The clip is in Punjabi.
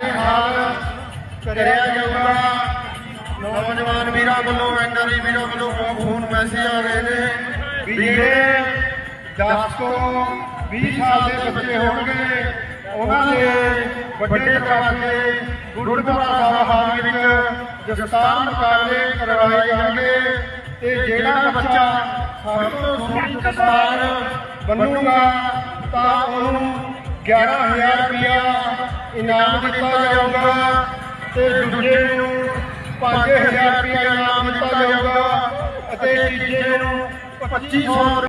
ਹਾਲ ਕਰਿਆ ਜਾਊਗਾ। ਨੌਜਵਾਨ ਵੀਰਾਂ ਵੱਲੋਂ ਐਨਆਰਆਈ ਵੀਰਾਂ ਵੱਲੋਂ ਫੋਨ ਮੈਸੇਜ ਆ ਰਹੇ ਨੇ। ਵੀ 10 ਤੋਂ 20 ਸਾਲ ਦੇ ਬੱਚੇ ਹੋਣਗੇ, ਉਹਨਾਂ ਦੇ ਵੱਡੇ ਦਰਵਾਜ਼ੇ ਗੁਰਦੁਆਰਾ ਸਾਹਿਬ ਹਾਲ ਵਿੱਚ ਦਸਤਾਰ ਮੁਕਾਬਲੇ ਕਰਵਾਏ ਜਾਣਗੇ। ਤੇ ਜਿਹੜਾ ਬੱਚਾ ਸਭ ਤੋਂ ਸੋਹਣੀ ਦਸਤਾਰ ਬਣੂਗਾ ਤਾਂ ਉਹਨੂੰ 11000 ਰੁਪਇਆ ਇਨਾਮ ਦਿੱਤਾ ਜਾਊਗਾ ਤੇ ਦੂਜੇ ਨੂੰ 5000 ਰੁਪਇਆ ਇਨਾਮ ਦਿੱਤਾ ਜਾਊਗਾ ਅਤੇ ਤੀਜੇ ਨੂੰ 2500